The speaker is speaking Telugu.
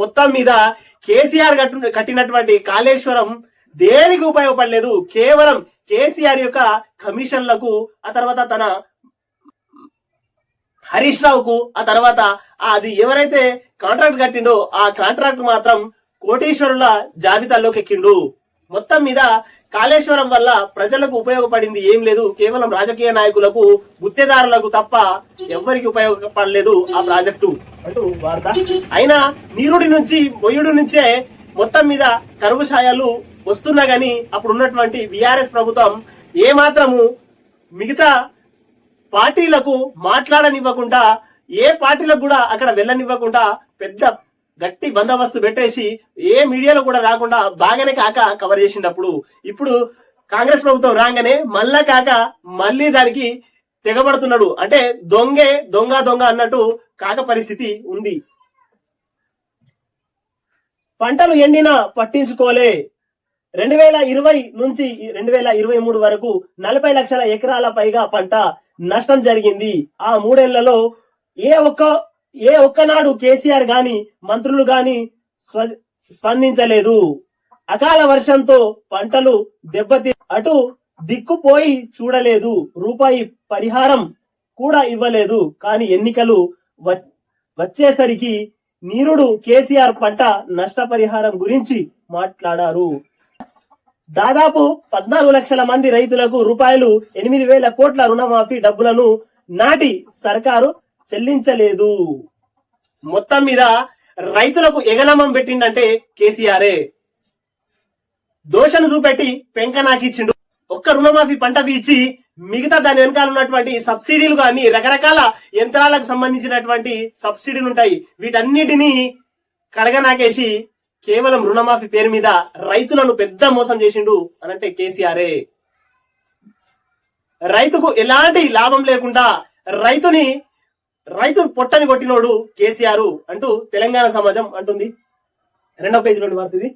మొత్తం మీద కేసీఆర్ కట్టినటువంటి కాళేశ్వరం దేనికి ఉపయోగపడలేదు? కేవలం కేసీఆర్ యొక్క కమిషన్లకు ఆ తర్వాత తన హరీష్ రావుకు ఆ తర్వాత అది ఎవరైతే కాంట్రాక్ట్ కట్టిండో ఆ కాంట్రాక్ట్ మాత్రం కోటీశ్వరుల జాబితాలోకి ఎక్కిండు. మొత్తం మీద కాళేశ్వరం వల్ల ప్రజలకు ఉపయోగపడింది ఏం లేదు. కేవలం రాజకీయ నాయకులకు గుత్తేదారులకు తప్ప ఎవ్వరికి ఉపయోగపడలేదు ఆ ప్రాజెక్టు. అన్నట్టు వార్త. అయినా నీరుడి నుంచి బొయ్యుడి నుంచే మొత్తం మీద కరువు ఛాయలు వస్తున్నా గానీ అప్పుడు ఉన్నటువంటి బీఆర్ఎస్ ప్రభుత్వం ఏ మాత్రము మిగతా పార్టీలకు మాట్లాడనివ్వకుండా ఏ పార్టీలకు కూడా అక్కడ వెళ్ళనివ్వకుండా పెద్ద గట్టి బందోబస్తు పెట్టేసి ఏ మీడియాలో కూడా రాకుండా బాగానే కాక కవర్ చేసినప్పుడు ఇప్పుడు కాంగ్రెస్ ప్రభుత్వం రాగానే మళ్ళా కాక మళ్ళీ దానికి తెగబడుతున్నాడు. అంటే దొంగే దొంగ దొంగ అన్నట్టు కాక పరిస్థితి ఉంది. పంటలు ఎండినా పట్టించుకోలే. రెండు వేల ఇరవై నుంచి రెండు వేల ఇరవై మూడు వరకు నలభై లక్షల ఎకరాల పైగా పంట నష్టం జరిగింది. ఆ మూడేళ్ళలో ఏ ఒక్క ఏ ఒక్కనాడు కేసీఆర్ గాని మంత్రులు గాని స్పందించలేదు. అకాల వర్షంతో పంటలు దెబ్బతి అటు దిక్కుపోయి చూడలేదు. రూపాయి పరిహారం కూడా ఇవ్వలేదు. కానీ ఎన్నికలు వచ్చేసరికి నీరుడు కేసీఆర్ పంట నష్టపరిహారం గురించి మాట్లాడారు. దాదాపు పద్నాలుగు లక్షల మంది రైతులకు రూపాయలు ఎనిమిది వేల కోట్ల రుణమాఫీ డబ్బులను నాటి సర్కారు చెల్లించలేదు. మొత్తం మీద రైతులకు ఎగనామం పెట్టిండంటే కేసీఆరే. దోషను చూపెట్టి పెంక నాకిచ్చిండు. ఒక్క రుణమాఫీ పంటకు ఇచ్చి మిగతా దాని వెనకాల ఉన్నటువంటి సబ్సిడీలు కానీ రకరకాల యంత్రాలకు సంబంధించినటువంటి సబ్సిడీలు ఉంటాయి. వీటన్నిటినీ కడగనాకేసి కేవలం రుణమాఫీ పేరు మీద రైతులను పెద్ద మోసం చేసిండు అనంటే కేసీఆరే. రైతుకు ఎలాంటి లాభం లేకుండా రైతుని రైతు పొట్టని కొట్టినోడు కేసీఆర్ అంటూ తెలంగాణ సమాజం అంటుంది. రెండవ పేజీలోని వార్త ఇది